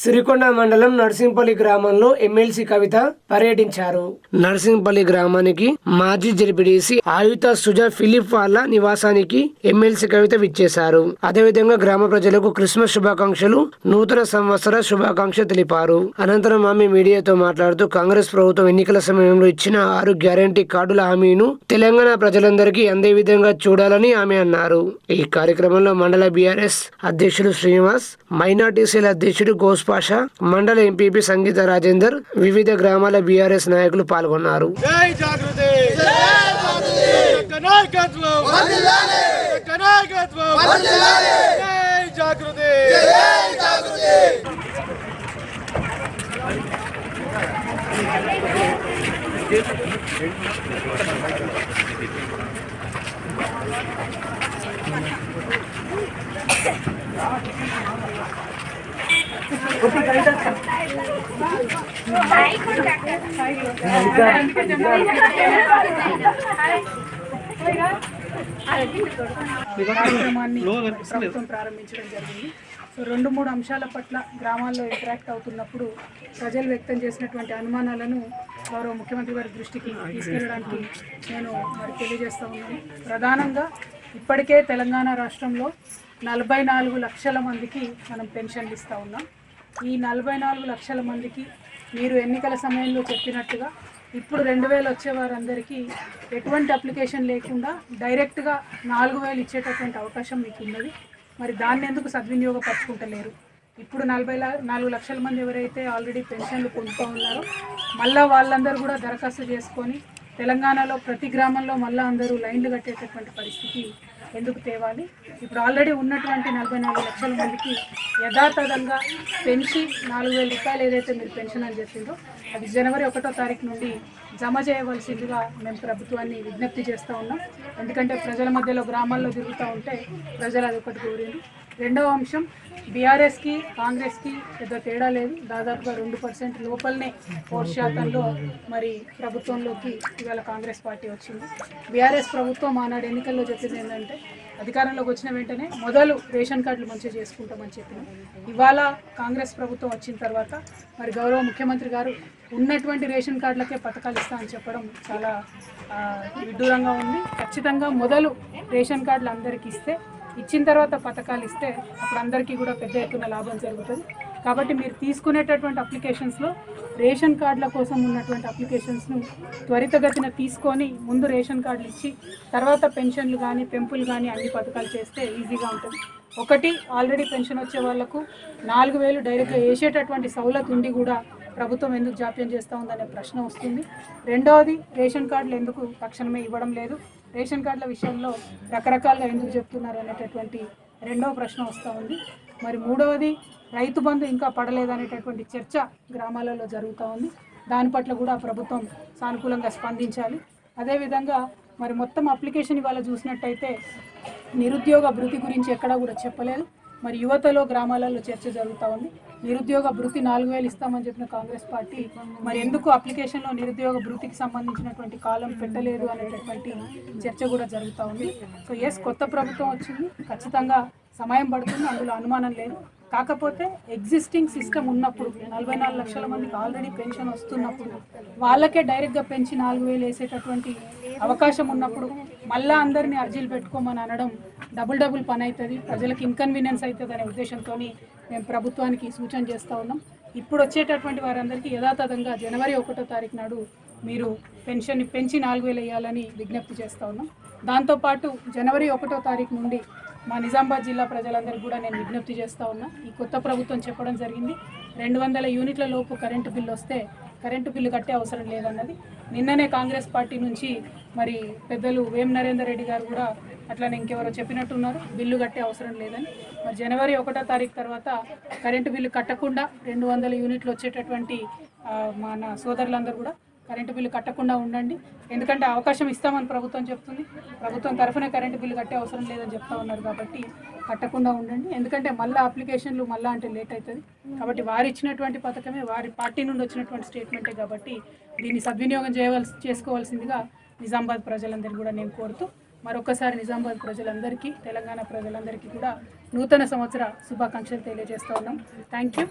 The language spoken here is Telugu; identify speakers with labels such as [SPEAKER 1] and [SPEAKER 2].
[SPEAKER 1] సిరికొండ మండలం నర్సింపల్లి గ్రామంలో ఎమ్మెల్సీ కవిత పర్యటించారు. నర్సింపల్లి గ్రామానికి మాజీ జడ్పీటీసీ ఆయుత సుజా ఫిలిప్ వాళ్ళ నివాసానికి ఎమ్మెల్సీ కవిత విచ్చేశారు. అదేవిధంగా గ్రామ ప్రజలకు క్రిస్మస్ శుభాకాంక్షలు నూతన సంవత్సర శుభాకాంక్ష తెలిపారు. అనంతరం ఆమె మీడియాతో మాట్లాడుతూ కాంగ్రెస్ ప్రభుత్వం ఎన్నికల సమయంలో ఇచ్చిన ఆరు గ్యారంటీ కార్డుల హామీను తెలంగాణ ప్రజలందరికీ అందే విధంగా చూడాలని ఆమె అన్నారు. ఈ కార్యక్రమంలో మండల బీఆర్ఎస్ అధ్యక్షుడు శ్రీనివాస్ మైనార్టీసీల అధ్యక్షుడు గోస్ పాషా మండల ఎంపీపీ సంగీత రాజేందర్ వివిధ గ్రామాల బీఆర్ఎస్ నాయకులు పాల్గొన్నారు.
[SPEAKER 2] Thank you.
[SPEAKER 3] కార్యక్రమాన్ని ప్రభుత్వం ప్రారంభించడం జరిగింది సో రెండు మూడు అంశాల పట్ల గ్రామాల్లో ఇంటరాక్ట్ అవుతున్నప్పుడు ప్రజలు వ్యక్తం చేసినటువంటి అనుమానాలను గౌరవ ముఖ్యమంత్రి గారి దృష్టికి తీసుకెళ్ళడానికి నేను మరి తెలియజేస్తా ఉన్నాను. ప్రధానంగా ఇప్పటికే తెలంగాణ రాష్ట్రంలో నలభై నాలుగు లక్షల మందికి మనం పెన్షన్లు ఇస్తూ ఉన్నాం. ఈ నలభై నాలుగు లక్షల మందికి మీరు ఎన్నికల సమయంలో చెప్పినట్టుగా ఇప్పుడు రెండు వేలు వచ్చే వారందరికీ ఎటువంటి అప్లికేషన్ లేకుండా డైరెక్ట్గా నాలుగు వేలు ఇచ్చేటటువంటి అవకాశం మీకు ఉన్నది. మరి దాన్ని ఎందుకు సద్వినియోగపరచుకుంటలేరు? ఇప్పుడు నలభై నాలుగు లక్షల మంది ఎవరైతే ఆల్రెడీ పెన్షన్లు పొందుతూ ఉన్నారో మళ్ళా వాళ్ళందరూ కూడా దరఖాస్తు చేసుకొని తెలంగాణలో ప్రతి గ్రామంలో మళ్ళా అందరూ లైన్లు కట్టేటటువంటి పరిస్థితి ఎందుకు తేవాలి? ఇప్పుడు ఆల్రెడీ ఉన్నటువంటి నలభై నాలుగు లక్షల మందికి యథాతథంగా పెంచి నాలుగు వేల రూపాయలు ఏదైతే మీరు పెన్షన్ అని చెప్పిందో అది జనవరి ఒకటో తారీఖు నుండి జమ చేయవలసిందిగా మేము ప్రభుత్వాన్ని విజ్ఞప్తి చేస్తూ ఉన్నాం. ఎందుకంటే ప్రజల మధ్యలో గ్రామాల్లో తిరుగుతూ ఉంటే ప్రజలు అది ఒకటి కోరిండు రెండవ అంశం బీఆర్ఎస్కి కాంగ్రెస్కి పెద్ద తేడా లేదు. దాదాపుగా రెండు పర్సెంట్ లోపలనే ఓటు శాతంలో మరి ప్రభుత్వంలోకి ఇవాళ కాంగ్రెస్ పార్టీ వచ్చింది. బీఆర్ఎస్ ప్రభుత్వం ఆనాడు ఎన్నికల్లో చెప్పింది ఏంటంటే అధికారంలోకి వచ్చిన వెంటనే మొదలు రేషన్ కార్డులు మంచిగా చేసుకుంటామని చెప్పిన. ఇవాళ కాంగ్రెస్ ప్రభుత్వం వచ్చిన తర్వాత మరి గౌరవ ముఖ్యమంత్రి గారు ఉన్నటువంటి రేషన్ కార్డులకే పథకాలు ఇస్తా అని చెప్పడం చాలా విడ్డూరంగా ఉంది. ఖచ్చితంగా మొదలు రేషన్ కార్డులు అందరికీ ఇస్తే ఇచ్చిన తర్వాత పథకాలు ఇస్తే అప్పుడు అందరికీ కూడా పెద్ద ఎత్తున లాభం జరుగుతుంది. కాబట్టి మీరు తీసుకునేటటువంటి అప్లికేషన్స్లో రేషన్ కార్డుల కోసం ఉన్నటువంటి అప్లికేషన్స్ను త్వరితగతిన తీసుకొని ముందు రేషన్ కార్డులు ఇచ్చి తర్వాత పెన్షన్లు కానీ పెంపులు కానీ అన్ని పథకాలు చేస్తే ఈజీగా ఉంటుంది. ఒకటి ఆల్రెడీ పెన్షన్ వచ్చే వాళ్ళకు నాలుగు వేలు డైరెక్ట్గా వేసేటటువంటి సౌలత్ ఉండి కూడా ప్రభుత్వం ఎందుకు జాప్యం చేస్తూ ఉందనే ప్రశ్న వస్తుంది. రెండవది రేషన్ కార్డులు ఎందుకు తక్షణమే ఇవ్వడం లేదు? రేషన్ కార్డుల విషయంలో రకరకాలుగా ఎందుకు చెప్తున్నారు అనేటటువంటి రెండవ ప్రశ్న వస్తూ ఉంది. మరి మూడవది రైతు బంధు ఇంకా పడలేదనేటటువంటి చర్చ గ్రామాలలో జరుగుతూ ఉంది. దాని పట్ల కూడా ప్రభుత్వం సానుకూలంగా స్పందించాలి. అదేవిధంగా మరి మొత్తం అప్లికేషన్ ఇవాళ చూసినట్టయితే నిరుద్యోగ భృతి గురించి ఎక్కడా కూడా చెప్పలేదు. మరి యువతలో గ్రామాలలో చర్చ జరుగుతూ ఉంది. నిరుద్యోగ భృతి నాలుగు వేలు ఇస్తామని చెప్పిన కాంగ్రెస్ పార్టీ మరి ఎందుకు అప్లికేషన్లో నిరుద్యోగ భృతికి సంబంధించినటువంటి కాలం పెట్టలేదు అనేటటువంటి చర్చ కూడా జరుగుతూ ఉంది. సో ఎస్ కొత్త ప్రభుత్వం వచ్చింది. ఖచ్చితంగా సమయం పడుతుంది అందులో అనుమానం లేదు. కాకపోతే ఎగ్జిస్టింగ్ సిస్టమ్ ఉన్నప్పుడు నలభై నాలుగు లక్షల మందికి ఆల్రెడీ పెన్షన్ వస్తున్నప్పుడు వాళ్ళకే డైరెక్ట్గా పెంచి నాలుగు వేలు వేసేటటువంటి అవకాశం ఉన్నప్పుడు మళ్ళా అందరినీ అర్జీలు పెట్టుకోమని అనడం డబుల్ డబుల్ పని అవుతుంది. ప్రజలకు ఇన్కన్వీనియన్స్ అవుతుంది అనే ఉద్దేశంతో మేము ప్రభుత్వానికి సూచన చేస్తూ ఉన్నాం. ఇప్పుడు వచ్చేటటువంటి వారందరికీ యథాతథంగా జనవరి ఒకటో తారీఖు నాడు మీరు పెన్షన్ పెంచి నాలుగు వేలు వేయాలని విజ్ఞప్తి చేస్తూ ఉన్నాం. దాంతోపాటు జనవరి ఒకటో తారీఖు నుండి మా నిజామాబాద్ జిల్లా ప్రజలందరికీ కూడా నేను విజ్ఞప్తి చేస్తూ ఉన్నా. ఈ కొత్త ప్రభుత్వం చెప్పడం జరిగింది. రెండు వందల యూనిట్ల లోపు కరెంటు బిల్లు వస్తే కరెంటు బిల్లు కట్టే అవసరం లేదన్నది. నిన్ననే కాంగ్రెస్ పార్టీ నుంచి మరి పెద్దలు వేం నరేందర్ రెడ్డి గారు కూడా అట్లానే ఇంకెవరో చెప్పినట్టున్నారు. బిల్లు కట్టే అవసరం లేదని. మరి జనవరి ఒకటో తారీఖు తర్వాత కరెంటు బిల్లు కట్టకుండా రెండు వందల యూనిట్లు వచ్చేటటువంటి మన సోదరులందరూ కూడా కరెంటు బిల్లు కట్టకుండా ఉండండి. ఎందుకంటే అవకాశం ఇస్తామని ప్రభుత్వం చెప్తుంది. ప్రభుత్వం తరఫున కరెంటు బిల్లు కట్టే అవసరం లేదని చెప్తా ఉన్నారు కాబట్టి కట్టకుండా ఉండండి. ఎందుకంటే మళ్ళీ అప్లికేషన్లు మళ్ళీ అంటే లేట్ అవుతుంది. కాబట్టి వారు ఇచ్చినటువంటి పథకమే వారి పార్టీ నుండి వచ్చినటువంటి స్టేట్మెంటే కాబట్టి దీన్ని సద్వినియోగం చేయవలసి చేసుకోవాల్సిందిగా నిజామాబాద్ ప్రజలందరికీ కూడా నేను కోరుతూ మరొకసారి నిజామాబాద్ ప్రజలందరికీ తెలంగాణ ప్రజలందరికీ కూడా నూతన సంవత్సర శుభాకాంక్షలు తెలియజేస్తూ ఉన్నాం. Thank you.